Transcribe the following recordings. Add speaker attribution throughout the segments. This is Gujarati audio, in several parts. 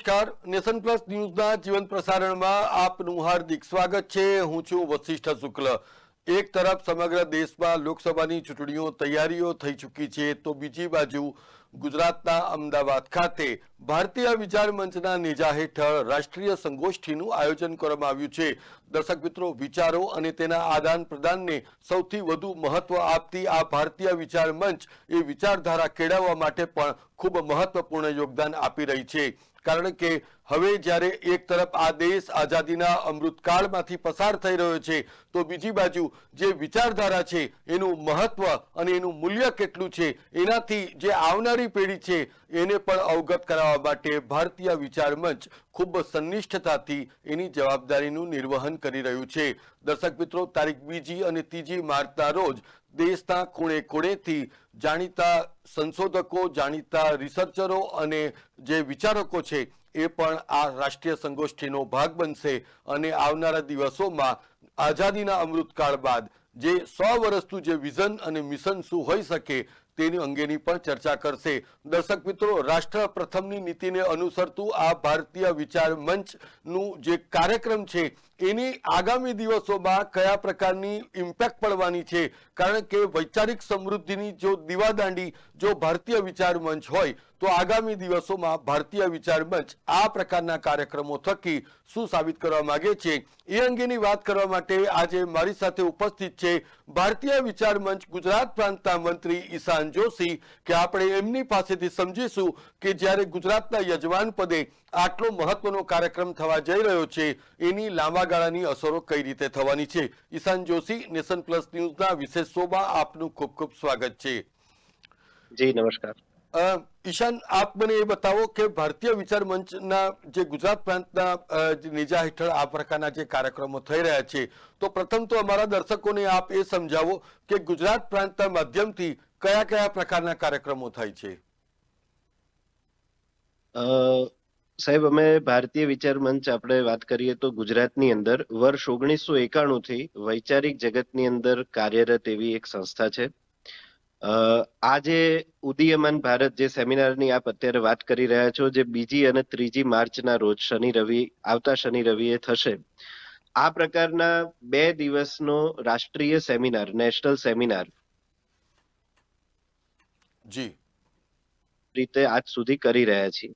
Speaker 1: નમસ્કાર. નેશન પ્લસ ન્યૂઝના જીવન પ્રસારણમાં આપનું હાર્દિક સ્વાગત છે. હું છું વશિષ્ઠ શુક્લ. એક તરફ સમગ્ર દેશમાં લોકસભાની ચૂંટણીઓ તૈયારીઓ થઈ ચૂકી છે, તો બીજી બાજુ ગુજરાતના અમદાવાદ ખાતે ભારતીય વિચાર મંચના નેજા હેઠળ રાષ્ટ્રીય સંગોષ્ઠીનું આયોજન કરવામાં આવ્યું છે. દર્શક મિત્રો, વિચારો અને તેના આદાન પ્રદાનને સૌથી વધુ મહત્વ આપતી આ ભારતીય વિચાર મંચ એ વિચારધારા કેળવવા માટે પણ ખૂબ મહત્વપૂર્ણ યોગદાન આપી રહી છે. કારણ કે હવે જ્યારે એક તરફ આ દેશ આઝાદીના અમૃતકાળમાંથી પસાર થઈ રહ્યો છે, તો બીજી બાજુ જે વિચારધારા છે, એનું મહત્વ અને એનું મૂલ્ય કેટલું છે, એનાથી જે આવનારી પેઢી છે, એને પણ અવગત કરાવવા માટે ભારતીય વિચાર મંચ ખૂબ સંનિષ્ઠતાથી એની જવાબદારીનું નિર્વહન કરી રહ્યું છે. દર્શક મિત્રો, તારીખ બીજી અને ત્રીજી માર્ચના રોજ દેશના ખૂણે ખૂણેથી જાણીતા સંશોધકો, જાણીતા રિસર્ચરો અને જે વિચારકો છે એ પણ આ રાષ્ટ્રીય સંગોષ્ઠીનો ભાગ બનશે અને આવનારા દિવસોમાં આઝાદીના અમૃતકાળ બાદ જે સો વર્ષનું જે વિઝન અને મિશન શું હોઈ શકે તેની અંગેની પણ ચર્ચા કરશે. દર્શક મિત્રો, રાષ્ટ્ર પ્રથમની નીતિને અનુસરતું આ ભારતીય વિચાર મંચનું જે કાર્યક્રમ છે, એની આગામી દિવસોમાં કયા પ્રકારની ઇમ્પેક્ટ પડવાની છે? કારણ કે વૈચારિક સમૃદ્ધિની જો દીવાદાંડી, જો ભારતીય વિચાર મંચ હોય તો આગામી દિવસોમાં ભારતીય વિચાર મંચ આ પ્રકારના કાર્યક્રમો થકી શું સાબિત કરવા માંગે છે એ અંગેની વાત કરવા માટે આજે મારી સાથે ઉપસ્થિત છે ભારતીય વિચાર મંચ ગુજરાત પ્રાંતના મંત્રી ઈશાન જોશી કે આપણે એમની પાસેથી સમજીશું કે જ્યારે ગુજરાતના યજમાન પદે આટલો મહત્વનો કાર્યક્રમ થવા જઈ રહ્યો છે, એની લાંબા ગાળાની અસરો કઈ રીતે થવાની છે? ઈશાન જોશી, નેશન પ્લસ ન્યૂઝના વિશેષ શોમાં આપનું ખૂબ ખૂબ સ્વાગત છે.
Speaker 2: જી, નમસ્કાર.
Speaker 1: ઈશાન, આપ મને એ બતાવો કે ભારતીય વિચાર મંચના જે ગુજરાત પ્રાંતના નેજા હેઠળ આ પ્રકારના જે કાર્યક્રમો થઈ રહ્યા છે, તો પ્રથમ તો અમારા દર્શકોને આપ એ સમજાવો કે ગુજરાત પ્રાંતના માધ્યમથી કયા કયા પ્રકારના કાર્યક્રમો થાય છે?
Speaker 2: સાહેબ, અમે ભારતીય વિચાર મંચ આપણે વાત કરીએ તો ગુજરાતની અંદર વર્ષ ઓગણીસો એકાણું થી વૈચારિક જગતની અંદર કાર્યરત એવી એક સંસ્થા છે. આ જે ઉદીયમાન ભારત જે સેમિનારની આપ અત્યારે વાત કરી રહ્યા છો જે બીજી અને ત્રીજી માર્ચના રોજ શનિ રવિ આવતા શનિ રવિએ થશે. આ પ્રકારના બે દિવસનો રાષ્ટ્રીય સેમિનાર નેશનલ સેમિનાર.
Speaker 1: જી.
Speaker 2: રીતે આજ સુધી કરી રહ્યા છીએ.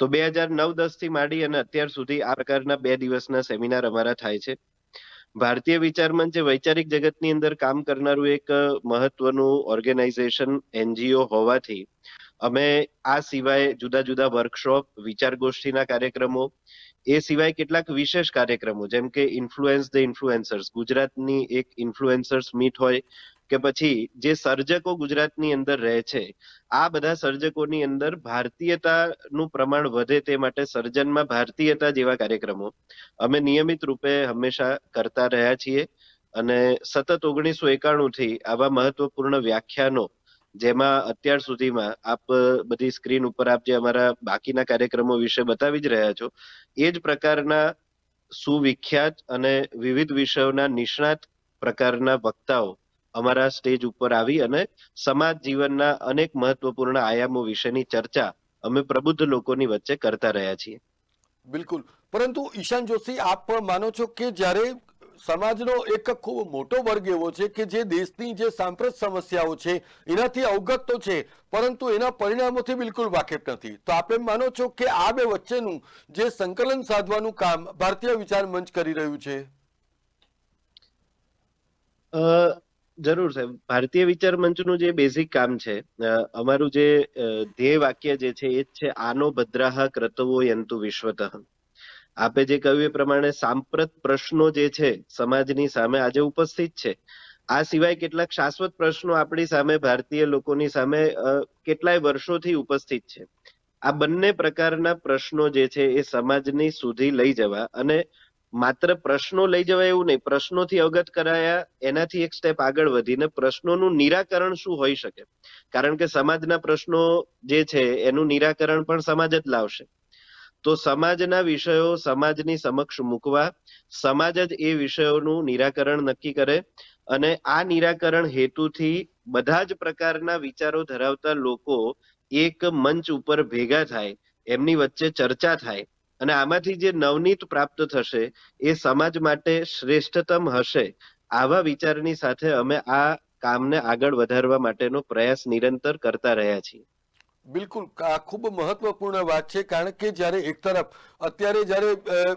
Speaker 2: તો બે હજાર નવ દસથી માંડી અને અત્યાર સુધી આ પ્રકારના બે દિવસના સેમિનાર અમારા થાય છે. ભારતીય વિચાર મંચ એ વૈચારિક જગતની અંદર કામ કરનારું એક મહત્વનું ઓર્ગેનાઇઝેશન એનજીઓ હોવાથી, અમે આ સિવાય જુદા જુદા વર્કશોપ વિચાર ગોષ્ઠીના કાર્યક્રમો, એ સિવાય કેટલાક વિશેષ કાર્યક્રમો, જેમ કે ઇન્ફ્લુએન્સ ધ ઇન્ફ્લુએન્સર્સ ગુજરાતની એક ઇન્ફ્લુએન્સર્સ મીટ હોય કે પછી જે સર્જકો ગુજરાતની અંદર રહે છે, આ બધા સર્જકોની અંદર ભારતીયતાનું પ્રમાણ વધે તે માટે સર્જનમાં ભારતીયતા જેવા કાર્યક્રમો અમે નિયમિત રૂપે હંમેશા કરતા રહ્યા છીએ અને સતત ઓગણીસો એકાણું થી આવા મહત્વપૂર્ણ વ્યાખ્યાનો જેમાં અત્યાર સુધીમાં આપ બધી સ્ક્રીન ઉપર આપ જે અમારા બાકીના કાર્યક્રમો વિશે બતાવી જ રહ્યા છો, એ જ પ્રકારના સુવિખ્યાત અને વિવિધ વિષયોના નિષ્ણાત પ્રકારના વક્તાઓ અમારા સ્ટેજ ઉપર આવી અને સમાજ જીવનના અનેક મહત્વપૂર્ણ આયામો વિશેની ચર્ચા અમે પ્રબુદ્ધ લોકોની વચ્ચે કરતા રહ્યા છીએ.
Speaker 1: બિલકુલ. પરંતુ ઈશાન જોશી આપ પણ માનો છો કે જ્યારે સમાજનો એક ખૂબ મોટો વર્ગ એવો છે કે જે દેશની જે સાંપ્રત સમસ્યાઓ છે એનાથી અવગત તો છે પરંતુ એના પરિણામોથી બિલકુલ વાકેફ નથી. તો આપ એમ માનો છો કે આ બે વચ્ચેનું જે સંકલન સાધવાનું કામ ભારતીય વિચાર મંચ કરી રહ્યું છે?
Speaker 2: જરૂર સાહેબ. ભારતીય વિચાર મંચનું જે બેઝિક કામ છે અમારું જે ધ્યેય વાક્ય જે છે, એ જ છે, આનો ભદ્રાહ ક્રતવો યંતુ વિશ્વત. આપે જે કહ્યું એ પ્રમાણે સાંપ્રત પ્રશ્નો જે છે, સમાજની સામે આજે ઉપસ્થિત છે. આ સિવાય કેટલાક શાશ્વત પ્રશ્નો આપણી સામે ભારતીય લોકોની સામે કેટલાય વર્ષોથી ઉપસ્થિત છે. આ બંને પ્રકારના પ્રશ્નો જે છે, એ સમાજની સુધી લઈ જવા અને માત્ર પ્રશ્નો લઈ જવાય એવું નહીં, પ્રશ્નોથી અવગત કરાયા, એનાથી એક સ્ટેપ આગળ વધીને પ્રશ્નોનું નિરાકરણ શું હોઈ શકે? કારણ કે સમાજના પ્રશ્નો જે છે, એનું નિરાકરણ પણ સમાજ જ લાવશે. તો સમાજના વિષયો સમાજની સમક્ષ મૂકવા, સમાજ જ એ વિષયોનું નિરાકરણ નક્કી કરે અને આ નિરાકરણ હેતુથી બધા જ પ્રકારના વિચારો ધરાવતા લોકો એક મંચ ઉપર ભેગા થાય, એમની વચ્ચે ચર્ચા થાય અને આમાંથી જે નવનીત પ્રાપ્ત થશે, એ સમાજ માટે શ્રેષ્ઠતમ હશે. આવા વિચારની સાથે અમે આ કામને આગળ વધારવા માટેનો પ્રયાસ નિરંતર કરતા રહ્યા છીએ.
Speaker 1: બિલકુલ. આ ખૂબ મહત્વપૂર્ણ વાત છે, કારણ કે જ્યારે એક તરફ, અત્યારે જ્યારે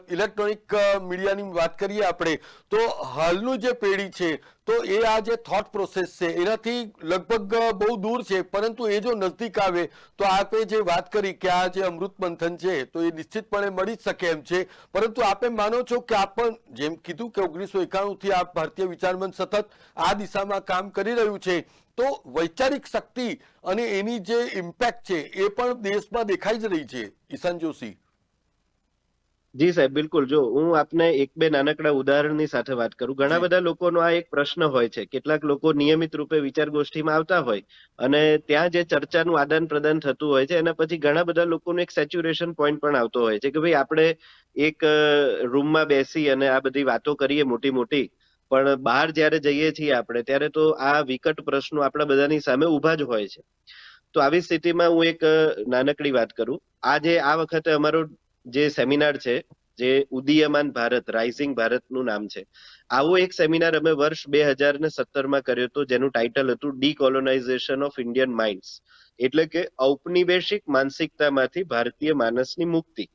Speaker 1: ઇલેક્ટ્રોનિક મીડિયાની વાત કરીએ આપણે, તો હાલનું જે પેઢી છે તો એ આ જે થોટ પ્રોસેસ છે, એનાથી લગભગ બહુ દૂર છે, પરંતુ એ જો નજદીક આવે, તો આપે જે વાત કરી કે આ જે અમૃત મંથન છે, તો એ નિશ્ચિતપણે મળી જ શકે એમ છે. પરંતુ આપે માનો છો કે આપ પણ જેમ કીધું કે ઓગણીસો એકાણુંથી આ ભારતીય વિચારમંચ સતત આ દિશામાં કામ કરી રહ્યું છે, તો વૈચારિક શક્તિ અને એની જે ઇમ્પેક્ટ છે, એ પણ દેશમાં દેખાઈ જ રહી છે. ઈશાન જોશી.
Speaker 2: જી સાહેબ બિલકુલ. જો હું આપને એક બે નાનકડા ઉદાહરણની સાથે વાત કરું. ઘણા બધા લોકોનો આ એક પ્રશ્ન હોય છે. કેટલાક લોકો નિયમિત રૂપે વિચાર ગોષ્ઠીમાં આવતા હોય અને ત્યાં જે ચર્ચાનું આદાન પ્રદાન થતું હોય છે એના પછી ઘણા બધા લોકોનું એક સેચ્યુરેશન પોઈન્ટ પણ આવતો હોય છે કે ભાઈ આપણે એક રૂમમાં બેસી અને આ બધી વાતો કરીએ મોટી મોટી. પણ બહાર જ્યારે જઈએ છીએ આપણે ત્યારે તો આ વિકટ પ્રશ્નો આપણા બધાની સામે ઊભા જ હોય છે. તો આવી સ્થિતિમાં હું એક નાનકડી વાત કરું. આજે આ વખતે અમારો જે સેમિનાર છે, જે ઉદીયમાન ભારત રાઇઝિંગ ભારતનું નામ છે. આવો એક સેમિનાર અમે વર્ષ બે હજાર ને સત્તરમાં કર્યો હતો, જેનું ટાઇટલ હતું ડીકોલોનાઇઝેશન ઓફ ઇન્ડિયન માઇન્ડ્સ એટલે કે ઔપનિવેશિક માનસિકતામાંથી ભારતીય માનસની મુક્તિ.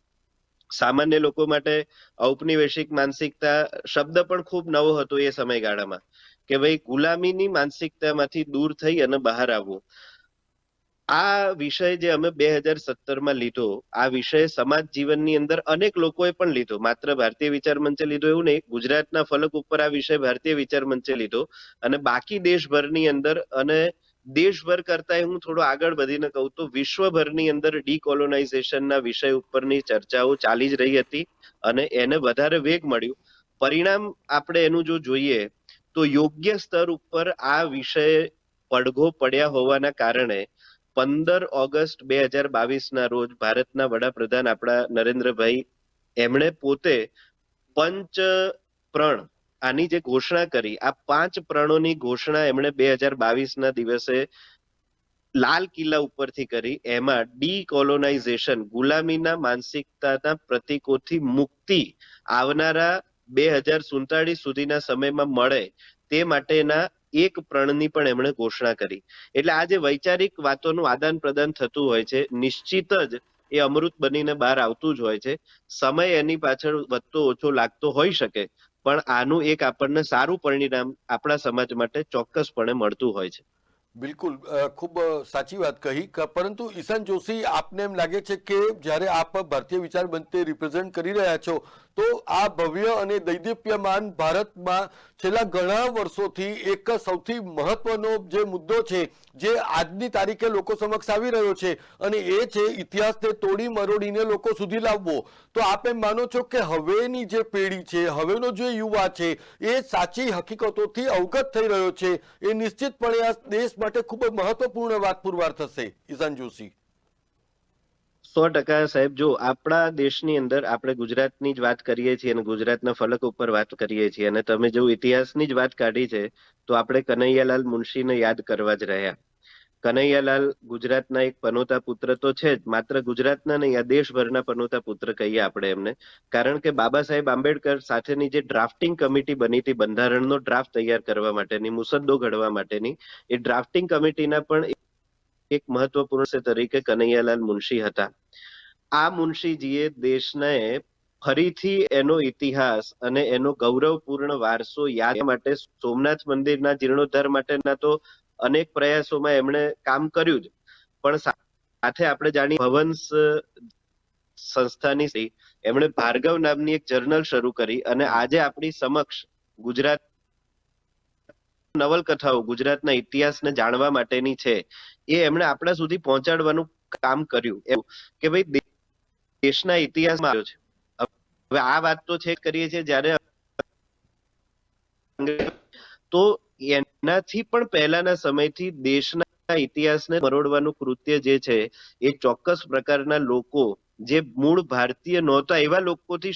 Speaker 2: સામાન્ય લોકો માટે ઔપનિવેશિક માનસિકતા શબ્દ પણ ખૂબ નવો હતો એ સમયગાળામાં. કે ભાઈ ગુલામીની માનસિકતામાંથી દૂર થઈ અને બહાર આવવું. આ વિષય જે અમે બે હજાર સત્તરમાં લીધો, આ વિષય સમાજ જીવનની અંદર અનેક લોકોએ પણ લીધો. માત્ર ભારતીય વિચાર મંચે લીધો એવું નહીં, ગુજરાતના ફલક ઉપર આ વિષય ભારતીય વિચાર મંચે લીધો. અને બાકી દેશભરની અંદર અને દેશભર કરતા હું થોડો આગળ વધીને કહું તો વિશ્વભરની અંદર ડીકોલોનાઇઝેશનના વિષય ઉપરની ચર્ચાઓ ચાલી જ રહી હતી અને એને વધારે વેગ મળ્યું. પરિણામ આપણે એનું જો જોઈએ તો યોગ્ય સ્તર ઉપર આ વિષય પડઘો પડ્યા હોવાના કારણે પંદર ઓગસ્ટ બે હજાર બાવીસના રોજ ભારતના વડાપ્રધાન આપણા નરેન્દ્રભાઈ, એમણે પોતે પંચ પ્રણ આની જે ઘોષણા કરી, આ પાંચ પ્રણોની ઘોષણા એમણે બે હજાર બાવીસના દિવસે લાલ કિલ્લા ઉપરથી કરી. એમાં ડીકોલોનાઇઝેશન, ગુલામીના માનસિકતાના પ્રતીકોથી મુક્તિ આવનારા બે હજાર સુડતાલીસ સુધીના સમયમાં મળે તે માટેના એક પ્રણની પણ એમણે ઘોષણા કરી. એટલે આ જે વૈચારિક વાતોનું આદાન પ્રદાન થતું હોય છે, નિશ્ચિત જ એ અમૃત બનીને બહાર આવતું જ હોય છે. સમય એની પાછળ વધતો ઓછો લાગતો હોઈ શકે, પણ આનું એક આપણને સારું પરિણામ આપણા સમાજ માટે ચોક્કસપણે મળતું હોય છે.
Speaker 1: બિલકુલ. ખૂબ સાચી વાત કહી. પરંતુ ઈશાન જોશી આપને એમ લાગે છે કે જ્યારે આપ ભારતીય વિચાર બનતે રિપ્રેઝેન્ટ કરી રહ્યા છો તો આ ભવ્ય અને દૈદીપ્યમાન ભારતમાં છેલ્લા ઘણા વર્ષોથી એક સૌથી મહત્વનો જે મુદ્દો છે, જે આજની તારીખે લોકો સમક્ષ આવી રહ્યો છે અને એ છે ઇતિહાસને તોડી મરોડીને લોકો સુધી લાવવો. તો આપ એમ માનો છો કે હવેની જે પેઢી છે, હવેનો જે યુવા છે, એ સાચી હકીકતોથી અવગત થઈ રહ્યો છે, એ નિશ્ચિતપણે આ દેશ માટે ખૂબ જ મહત્વપૂર્ણ વાત પુરવાર થશે. ઈશાન જોશી.
Speaker 2: સો ટકા સાહેબ, જો આપણા દેશની અંદર આપણે ગુજરાતની જ વાત કરીએ છીએ અને ગુજરાતના ફલક ઉપર વાત કરીએ છીએ અને તમે જો ઇતિહાસની જ વાત કાઢી છે, તો આપણે કનૈયાલાલ મુનશીને યાદ કરવા જ રહ્યા. કનૈયાલાલ ગુજરાતના એક પનોતા પુત્ર તો છે જ, માત્ર ગુજરાતના નહીં, આ દેશભરના પનોતા પુત્ર કહીએ આપણે એમને. કારણ કે બાબા સાહેબ આંબેડકર સાથેની જે ડ્રાફ્ટિંગ કમિટી બની હતી, બંધારણનો ડ્રાફ્ટ તૈયાર કરવા માટેની, મુસદ્દો ઘડવા માટેની, એ ડ્રાફ્ટિંગ કમિટીના પણ એક મહત્વપૂર્ણ તરીકે કનૈયાલાલ મુનશી હતા. આ મુનશીજીએ દેશને ફરીથી એનો ઇતિહાસ અને એનો ગૌરવપૂર્ણ વારસો યાદ માટે સોમનાથ મંદિરના જીર્ણોદ્ધાર માટેના તો અનેક પ્રયાસોમાં એમણે કામ કર્યું જ. પણ સાથે આપણે જાણી ભવન્સ સંસ્થાની એમણે ભાર્ગવ નામની એક જર્નલ શરૂ કરી અને આજે આપણી સમક્ષ ગુજરાત નવલકથાઓ ગુજરાતના ઇતિહાસને જાણવા માટેની છે. એ એમણે આપણા સુધી પહોંચાડવાનું કામ કર્યું. એવું કે ભાઈ દેશના ઇતિહાસમાં આવ્યો છે. હવે આ વાત તો છે કરીએ છીએ જ્યારે તો એનાથી પણ પહેલાના સમયથી દેશના ઇતિહાસને મરોડવાનું કૃત્ય જે છે એ ચોક્કસ પ્રકારના લોકો જે મૂળ ભારતીય નહોતા એવા લોકોથી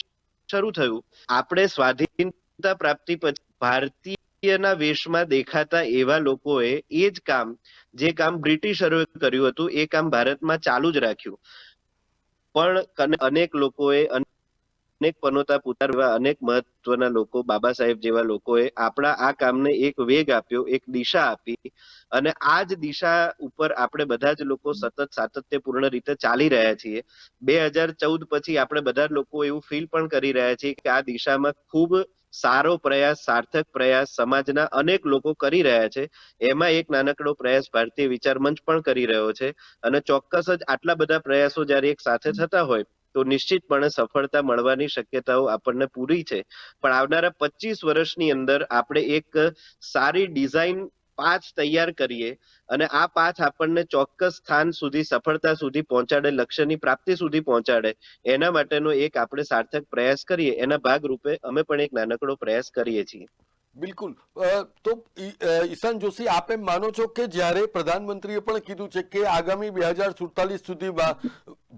Speaker 2: શરૂ થયું. આપણે સ્વાધીનતા પ્રાપ્તિ પછી ભારતીયના વેશમાં દેખાતા એવા લોકોએ એ જ કામ, જે કામ બ્રિટિશરોએ કર્યું હતું, એ કામ ભારતમાં ચાલુ જ રાખ્યું. પણ અનેક લોકોએ અનેક પનોતા પુતાર અનેક મહત્વના લોકો, બાબા સાહેબ જેવા લોકોએ આપણા આ કામને એક વેગ આપ્યો, એક દિશા આપી, અને આ જ દિશા ઉપર આપણે બધા જ લોકો સતત સાતત્યપૂર્ણ રીતે ચાલી રહ્યા છીએ. બે હજાર ચૌદ પછી આપણે બધા લોકો એવું ફીલ પણ કરી રહ્યા છીએ કે આ દિશામાં ખૂબ સારો પ્રયાસ, સાર્થક પ્રયાસ સમાજના અનેક લોકો કરી રહ્યા છે. એમાં એક નાનકડો પ્રયાસ ભારતીય વિચાર મંચ પણ કરી રહ્યો છે અને ચોક્કસ જ આટલા બધા પ્રયાસો જ્યારે એક સાથે થતા હોય તો નિશ્ચિતપણે સફળતા મળવાની શક્યતાઓ આપણને પૂરી છે. પણ આવનારા પચીસ વર્ષની અંદર આપણે એક સારી ડિઝાઇન પાથ તૈયાર કરીએ અને આ પાથ આપણને ચોક્કસ સ્થાન સુધી, સફળતા સુધી પહોંચાડે, લક્ષ્યની પ્રાપ્તિ સુધી પહોંચાડે. એના માટેનો એક આપણે સાર્થક પ્રયાસ કરીએ. એના ભાગરૂપે અમે પણ એક નાનકડો પ્રયાસ કરીએ છીએ.
Speaker 1: બિલકુલ. તો ઈશાન જોશી, આપ એમ માનો છો કે જ્યારે પ્રધાનમંત્રીએ પણ કીધું છે કે આગામી બે હજાર સુડતાલીસ સુધીમાં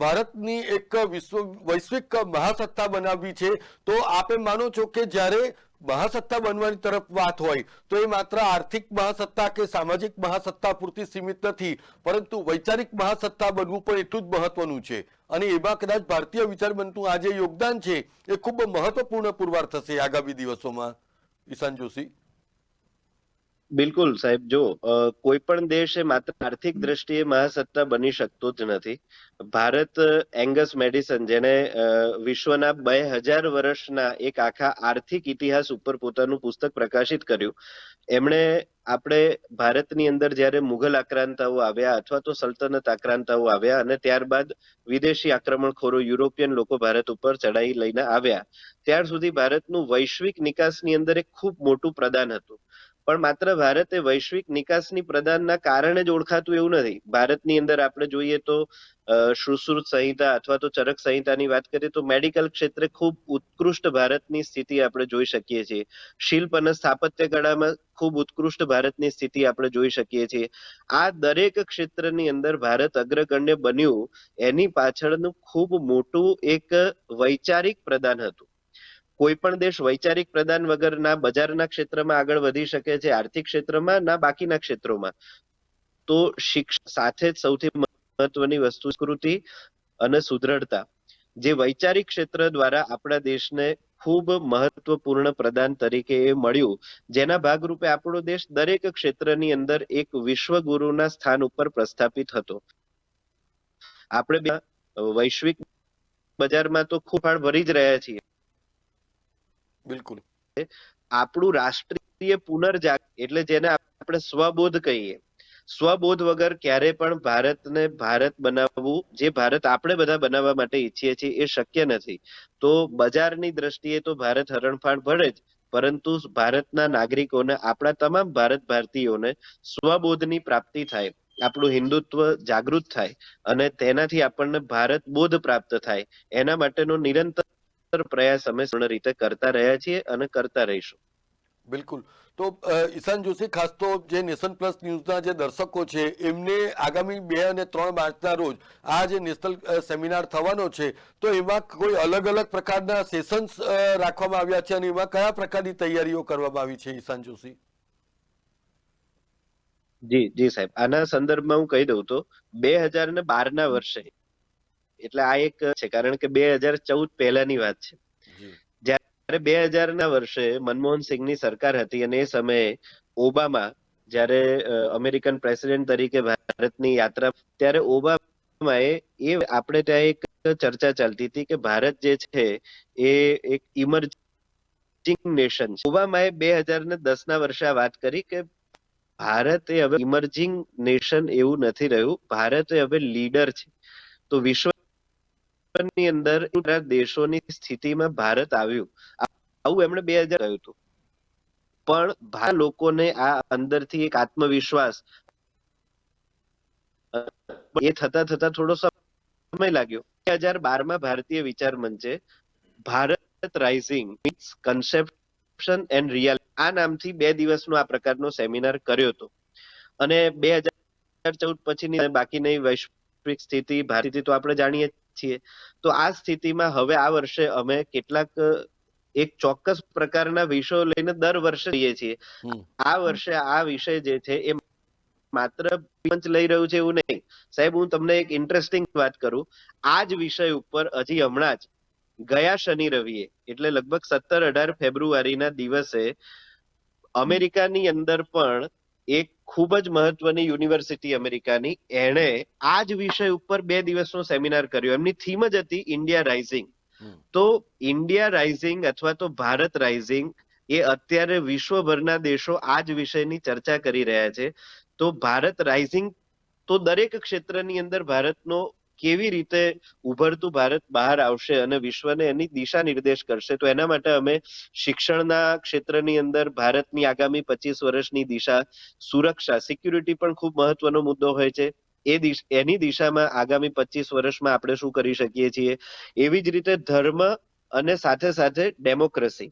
Speaker 1: ભારતની એક વિશ્વ, વૈશ્વિક મહાસત્તા બનાવવી છે, તો આપ એમ માનો છો કે જ્યારે મહાસત્તા બનવાની તરફ વાત હોય, તો એ માત્ર આર્થિક મહાસત્તા કે સામાજિક મહાસત્તા પૂરતી સીમિત નથી, પરંતુ વૈચારિક મહાસત્તા બનવું પણ એટલું જ મહત્વનું છે. અને એમાં કદાચ ભારતીય વિચાર બનતું આ જે યોગદાન છે, એ ખૂબ મહત્વપૂર્ણ પુરવાર થશે આગામી દિવસોમાં. ઈશાન જોશી.
Speaker 2: બિલકુલ સાહેબ જો કોઈ પણ દેશ એ માત્ર આર્થિક દ્રષ્ટિએ મહાસત્તા બની શકતો જ નથી. ભારત એંગસ મેડિસન જેને વિશ્વના બે હજાર વર્ષના એક આખા આર્થિક ઇતિહાસ ઉપર પોતાનું પુસ્તક પ્રકાશિત કર્યું એમણે આપણે ભારતની અંદર જ્યારે મુઘલ આક્રાંતાઓ આવ્યા અથવા તો સલ્તનત આક્રાંતાઓ આવ્યા અને ત્યારબાદ વિદેશી આક્રમણખોરો યુરોપિયન લોકો ભારત ઉપર ચડાઈ લઈને આવ્યા ત્યાર સુધી ભારતનું વૈશ્વિક નિકાસની અંદર એક ખૂબ મોટું પ્રદાન હતું. પણ માત્ર ભારતે વૈશ્વિક નિકાસની પ્રદાનના કારણે જ ઓળખાતું એવું નથી. ભારતની અંદર આપણે જોઈએ તો સુશ્રુત સંહિતા અથવા તો ચરક સંહિતાની વાત કરીએ તો મેડિકલ ક્ષેત્રે ખૂબ ઉત્કૃષ્ટ ભારતની સ્થિતિ આપણે જોઈ શકીએ છીએ. શિલ્પ અને સ્થાપત્ય કળામાં ખૂબ ઉત્કૃષ્ટ ભારતની સ્થિતિ આપણે જોઈ શકીએ છીએ. આ દરેક ક્ષેત્રની અંદર ભારત અગ્રગણ્ય બન્યું એની પાછળનું ખૂબ મોટું એક વૈચારિક પ્રદાન હતું. કોઈ પણ દેશ વૈચારિક પ્રદાન વગર ના બજારના ક્ષેત્રમાં આગળ વધી શકે છે, આર્થિક ક્ષેત્રમાં ના બાકીના ક્ષેત્રોમાં. તો શિક્ષણ સાથે જ સૌથી મહત્વની વસ્તુ સંસ્કૃતિ અને સુદ્રઢતા. જે વૈચારિક ક્ષેત્ર દ્વારા આપણા દેશને ખૂબ મહત્વપૂર્ણ પ્રદાન તરીકે એ મળ્યું. જેના ભાગરૂપે આપણો દેશ દરેક ક્ષેત્રની અંદર એક વિશ્વગુરુના સ્થાન ઉપર પ્રસ્થાપિત હતો. આપણે વૈશ્વિક બજારમાં તો ખૂબ ફાળ ભરી જ રહ્યા છીએ.
Speaker 1: બિલકુલ.
Speaker 2: આપણું રાષ્ટ્રીય પુનર્જાગ એટલે જેને આપણે સ્વબોધ કહીએ. સ્વબોધ વગર ક્યારે પણ ભારતને ભારત બનાવવું, જે ભારત આપણે બધા બનાવવા માટે ઈચ્છીએ છીએ એ શક્ય નથી. તો બજારની દ્રષ્ટિએ તો ભારત હરણફાળ ભરે જ, પરંતુ ભારતના નાગરિકોને, આપણા તમામ ભારત ભારતીયોને સ્વબોધની પ્રાપ્તિ થાય, આપણું હિન્દુત્વ જાગૃત થાય, અને તેનાથી આપણને ભારત બોધ પ્રાપ્ત થાય. એના માટેનો નિરંતર પ્રયાસ અમે પૂર્ણ રીતે કરતા રહ્યા છીએ અને કરતા રહીશું.
Speaker 1: બિલકુલ. તો ઈશાન જોશી ખાસ તો જે નેશન પ્લસ ન્યૂઝના જે દર્શકો છે એમને આગામી બે અને ત્રણ માર્ચના રોજ આ જે નેશનલ સેમિનાર થવાનો છે તો એમાં કોઈ અલગ અલગ પ્રકારના સેશન્સ રાખવામાં આવ્યા છે અને એમાં કયા પ્રકારની તૈયારીઓ કરવામાં આવી છે ઈશાન જોશી?
Speaker 2: જી જી સાહેબ. આના સંદર્ભમાં હું કહી દઉં તો બે હજાર ને બાર ના વર્ષે એટલે આ એક છે કારણ કે બે હજાર ચૌદ પહેલાની વાત છે.
Speaker 1: જી.
Speaker 2: બે હજારના વર્ષે મનમોહન સિંહની સરકાર હતી અને એ સમયે ઓબામા જ્યારે અમેરિકન પ્રેસિડેન્ટ તરીકે ભારતની યાત્રા ત્યારે ઓબામાએ એ આપણે ત્યાં એક ચર્ચા ચાલતી હતી કે ભારત જે છે એ એક ઇમર્જિંગ નેશન છે. ઓબામાએ બે હજાર ને દસ ના વર્ષે આ વાત કરી કે ભારત એ હવે ઇમર્જિંગ નેશન એવું નથી રહ્યું ભારત એ હવે લીડર છે. તો વિશ્વની અંદર દેશોની સ્થિતિમાં ભારત આવ્યું. આવું એમણે બે હજાર કહ્યું હતું. પણ ભારત લોકોને આ અંદરથી એક આત્મવિશ્વાસ એ થતા થતા થોડો સમય લાગ્યો. બે હજાર બારમાં ભારતીય વિચાર મંચે Bharat rising means conception and રિયાલ આ નામથી બે દિવસનો આ પ્રકારનો સેમિનાર કર્યો હતો. અને બે હજાર ચૌદ પછીની બાકીની વૈશ્વિક સ્થિતિ, ભારતીય તો આપણે જાણીએ છીએ. તો આ સ્થિતિમાં હવે આ વર્ષે અમે કેટલાક એક ચોક્કસ પ્રકારના વિષયો લઈને દર વર્ષે લઈએ છીએ. આ વર્ષે આ વિષય જે છે એ માત્ર પંચ લઈ રહ્યું છે એવું નહીં. સાહેબ હું તમને એક ઇન્ટરેસ્ટિંગ વાત કરું. આ જ વિષય ઉપર હજી હમણાં જ ગયા શનિ રવિએ એટલે લગભગ સત્તર અઢાર ફેબ્રુઆરીના દિવસે અમેરિકાની અંદર પણ એક ખૂબ જ મહત્વની યુનિવર્સિટી અમેરિકાની. એણે આ જ વિષય ઉપર બે દિવસનો સેમિનાર કર્યો. એમની થીમ જ હતી ઇન્ડિયા રાઇઝિંગ. તો ઇન્ડિયા રાઇઝિંગ અથવા તો ભારત રાઇઝિંગ એ અત્યારે વિશ્વભરના દેશો આ જ વિષયની ચર્ચા કરી રહ્યા છે. તો ભારત રાઇઝિંગ તો દરેક ક્ષેત્રની અંદર ભારતનો કેવી રીતે ઉભરતું ભારત બહાર આવશે અને વિશ્વને એની દિશા નિર્દેશ કરશે? તો એના માટે અમે શિક્ષણના ક્ષેત્રની અંદર ભારતની આગામી પચીસ વર્ષની દિશા સુરક્ષા સિક્યુરિટી પણ ખૂબ મહત્વનો મુદ્દો હોય છે. એ એની દિશામાં આગામી પચીસ વર્ષમાં આપણે શું કરી શકીએ છીએ? એવી જ રીતે ધર્મ અને સાથે સાથે ડેમોક્રેસી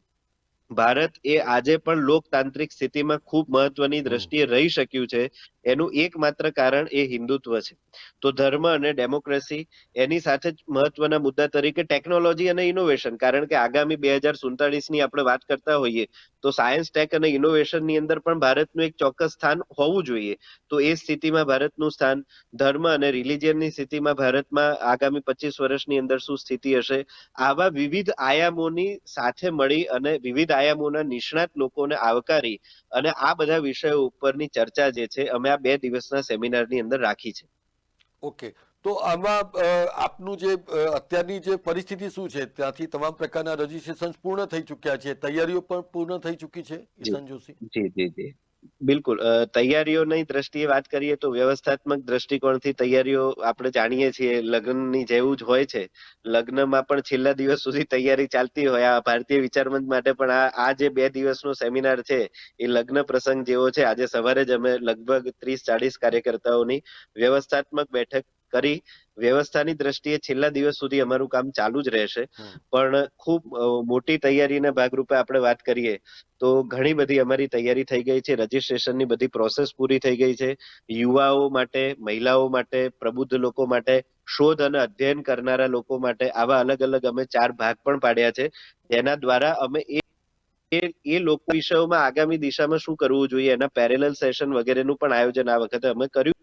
Speaker 2: ભારત એ આજે પણ લોકતાંત્રિક સ્થિતિમાં ખૂબ મહત્વની દ્રષ્ટિએ રહી શક્યું છે. એનું એકમાત્ર કારણ એ હિન્દુત્વ છે. તો ધર્મ અને ડેમોક્રેસી એની સાથે જ મહત્વના મુદ્દા તરીકે ટેકનોલોજી અને ઇનોવેશન કારણ કે આગામી બે હજાર સુડતાલીસની આપણે વાત કરતા હોઈએ, તો સાયન્સ ટેક અને ઇનોવેશનની અંદર પણ ભારતનું એક ચોક્કસ સ્થાન હોવું જોઈએ. તો એ સ્થિતિમાં ભારતનું સ્થાન, ધર્મ અને રિલિજિયનની સ્થિતિમાં ભારતમાં આગામી પચીસ વર્ષની અંદર શું સ્થિતિ હશે, આવા વિવિધ આયામોની સાથે મળી અને વિવિધ આયામોના નિષ્ણાત લોકોને આવકારી અને આ બધા વિષયો ઉપરની ચર્ચા જે છે, અમે આ બે દિવસના સેમિનારની અંદર રાખી છે.
Speaker 1: ઓકે. તો આમાં આપનું જે અત્યારની જે પરિસ્થિતિ શું છે? ત્યાંથી તમામ પ્રકારના રજીસ્ટ્રેશન પૂર્ણ થઈ ચૂક્યા છે? તૈયારીઓ પણ પૂર્ણ થઈ ચૂકી છે ઈશાન જોશી?
Speaker 2: જી જી જી. બિલકુલ. તૈયારીઓની દ્રષ્ટિએ વાત કરીએ તો વ્યવસ્થાત્મક દ્રષ્ટિકોણથી તૈયારીઓ આપણે જાણીએ છીએ, લગ્નની જેવું જ હોય છે. લગ્નમાં પણ છેલ્લા દિવસ સુધી તૈયારી ચાલતી હોય. આ ભારતીય વિચારમંચ માટે પણ આ આ જે બે દિવસનો સેમિનાર છે, એ લગ્ન પ્રસંગ જેવો છે. આજે સવારે જ અમે લગભગ ત્રીસ ચાલીસ કાર્યકર્તાઓની વ્યવસ્થાત્મક બેઠક કરી વ્યવસ્થાની દ્રષ્ટિએ છેલ્લા દિવસ સુધી અમારું કામ ચાલુ જ રહેશે. પણ ખૂબ મોટી તૈયારીના ભાગરૂપે આપણે વાત કરીએ તો ઘણી બધી અમારી તૈયારી થઈ ગઈ છે. રજીસ્ટ્રેશનની બધી પ્રોસેસ પૂરી થઈ ગઈ છે. યુવાઓ માટે મહિલાઓ માટે પ્રબુદ્ધ લોકો માટે શોધ અને અધ્યયન કરનારા લોકો માટે આવા અલગ અલગ અમે ચાર ભાગ પણ પાડ્યા છે. જેના દ્વારા અમે એ એ- એ લોકો વિષયોમાં આગામી દિશામાં શું કરવું જોઈએ એના પેરેલલ સેશન વગેરેનું પણ આયોજન આ વખતે અમે કર્યું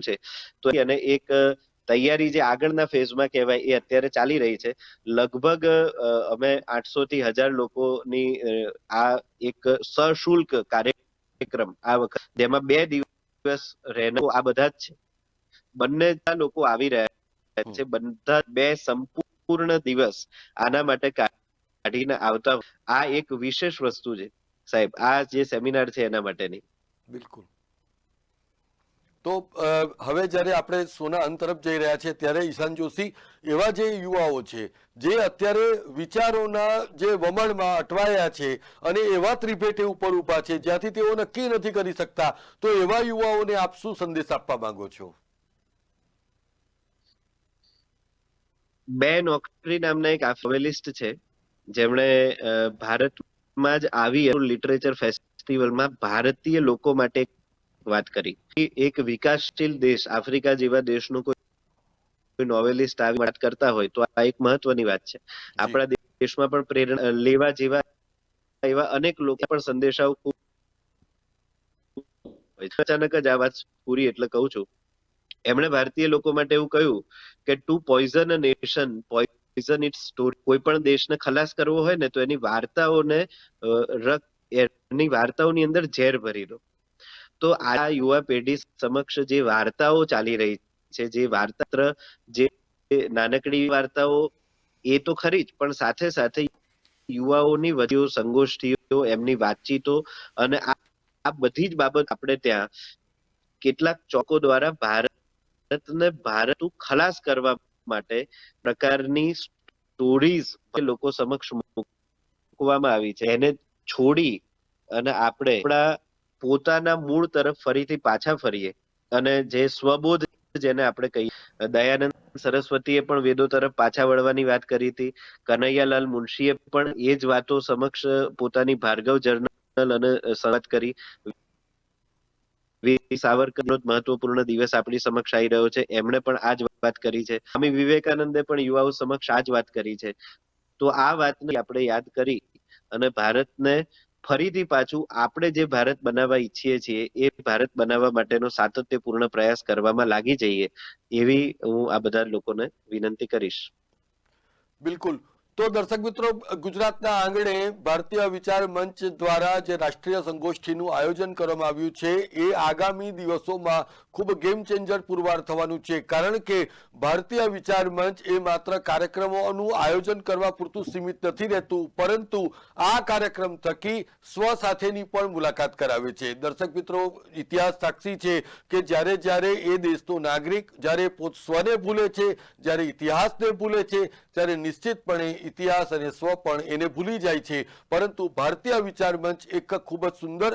Speaker 2: છે તો અને એક તૈયારી જે આગળના ફેઝમાં કહેવાય એ અત્યારે ચાલી રહી છે. લગભગ અમે આઠસો થી હજાર લોકોની આ એક સશુલ્ક કાર્યક્રમ આ વખત જેમાં બે દિવસ રહેનો આ બધા જ છે. બંને લોકો આવી રહ્યા છે. બધા બે સંપૂર્ણ દિવસ આના માટે કાઢીને આવતા આ એક વિશેષ વસ્તુ છે સાહેબ. આ જે સેમિનાર છે એના માટેની.
Speaker 1: બિલકુલ. તો હવે જ્યારે આપણે સોના અંત તરફ જઈ રહ્યા છે ત્યારે ઈશાન જોશી એવા જે યુવાઓ છે, જે અત્યારે વિચારોના જે વમણમાં અટવાયા છે અને એવા ત્રિભેટે ઉપર ઊભા છે, જ્યાંથી તેઓ નક્કી નથી કરી શકતા, તો એવા યુવાઓને આપ શું સંદેશ આપવા માંગો છો?
Speaker 2: બે નોકરી નામના એક નોવેલિસ્ટ છે, જેમણે ભારતમાં જ આવી લિટરેચર ફેસ્ટિવલમાં ભારતીય લોકો માટે વાત કરી. એક વિકાસશીલ દેશ આફ્રિકા જેવા દેશનું કોઈ નોવેલિસ્ટ આવી વાત કરતા હોય તો આ એક મહત્વની વાત છે. આપણા દેશમાં પણ પ્રેરણા લેવા જેવા એવા અનેક લોકો પણ સંદેશાઓ. અચાનક જ આ વાત પૂરી એટલે કહું છું. એમણે ભારતીય લોકો માટે એવું કહ્યું કે to poison a nation poison it story કોઈ પણ દેશને ખલાસ કરવો હોય ને તો એની વાર્તાઓને એની વાર્તાઓની અંદર ઝેર ભરી દો. તો આ યુવા પેઢી સમક્ષ જે વાર્તાઓ ચાલી રહી છે, જે વાર્તા જે નાનકડી વાર્તાઓ, એ તો ખરી જ, પણ સાથે સાથે યુવાઓની વચ્ચે સંગોષ્ઠીઓ, એમની વાતચીતો અને આ બધી જ બાબત આપણે ત્યાં કેટલાક ચોકો દ્વારા ભારતને ભારત ખલાસ કરવા માટે પ્રકારની સ્ટોરીઝ લોકો સમક્ષ મૂકવામાં આવી છે. એને છોડી અને આપણે આપણા પોતાના મૂળ તરફ ફરીથી પાછા ફરીએ અને જે સ્વબોધ જેને આપણે કહીએ, દયાનંદ સરસ્વતીએ પણ વેદો તરફ પાછા વળવાની વાત કરી હતી. કનૈયાલાલ મુનશીએ પણ એ જ વાતો સમક્ષ પોતાની ભાર્ગવ જર્નલ અને સંવાદ કરી. વીર સાવરકરનો મહત્વપૂર્ણ દિવસ આપણી સમક્ષ આવી રહ્યો છે. એમણે પણ આ જ વાત કરી છે. સ્વામી વિવેકાનંદે પણ યુવાઓ સમક્ષ આ જ વાત કરી છે. તો આ વાતને આપણે યાદ કરી અને ભારતને ફરીથી પાછું આપણે જે ભારત બનાવવા ઈચ્છીએ છીએ, એ ભારત બનાવવા માટેનો સાતત્યપૂર્ણ પ્રયાસ કરવામાં લાગી જઈએ, એવી હું આ બધા લોકોને વિનંતી કરીશ.
Speaker 1: બિલકુલ. તો દર્શક મિત્રો, ગુજરાતના આંગણે ભારતીય વિચાર મંચ દ્વારા જે રાષ્ટ્રીય સંગોષ્ઠીનું આયોજન કરવામાં આવ્યું છે, એ આગામી દિવસોમાં ખૂબ ગેમ ચેન્જર પુરવાર થવાનું છે. કારણ કે ભારતીય વિચાર મંચ એ માત્ર કાર્યક્રમોનું આયોજન કરવા પૂરતું સીમિત નથી રહેતું, પરંતુ આ કાર્યક્રમ થકી સ્વ સાથેની પણ મુલાકાત કરાવે છે. દર્શક મિત્રો, ઇતિહાસ સાક્ષી છે કે જ્યારે જ્યારે એ દેશનો નાગરિક જ્યારે પોત સ્વને ભૂલે છે, જ્યારે ઇતિહાસને ભૂલે છે, ત્યારે નિશ્ચિતપણે ઇતિહાસ અને સ્વ પણ એને ભૂલી જાય છે. પરંતુ ભારતીય વિચાર મંચ એક ખૂબ જ સુંદર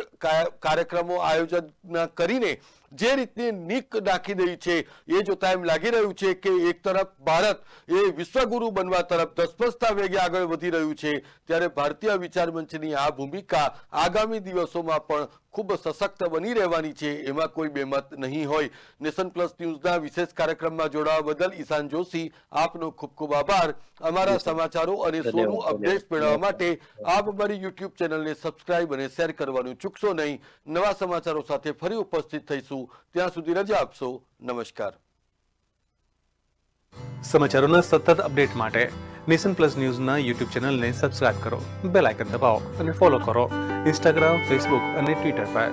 Speaker 1: કાર્યક્રમો આયોજન કરીને જે રીતની નીક નાખી દઈ છે એ જોતા એમ લાગી રહ્યું છે કે એક તરફ ભારત એ વિશ્વગુરુ બનવા તરફ ધસપસતા વેગે આગળ વધી રહ્યું છે ત્યારે ભારતીય વિચાર મંચની આ ભૂમિકા આગામી દિવસોમાં પણ ખૂબ સશક્ત બની રહેવાની છે એમાં કોઈ બેમત નહીં હોય. નેશન પ્લસ ન્યૂઝના વિશેષ કાર્યક્રમમાં જોડાવા બદલ ઈશાન જોશી આપનો ખૂબ ખૂબ આભાર. અમારા સમાચારો અને સોનું અપડેટ મેળવવા માટે આપ અમારી યુટ્યુબ ચેનલને સબસ્ક્રાઇબ અને શેર કરવાનું ચૂકશો નહીં. નવા સમાચારો સાથે ફરી ઉપસ્થિત થઈશું. ત્યાં સુધી રજા આપશો. નમસ્કાર.
Speaker 3: સમાચારોના સતત અપડેટ માટે નેશન પ્લસ ન્યૂઝના યુટ્યુબ ચેનલને સબસ્ક્રાઇબ કરો, બેલ આઇકન દબાવો અને ફોલો કરો. ઇન્સ્ટાગ્રામ, ફેસબુક અને ટ્વિટર પર.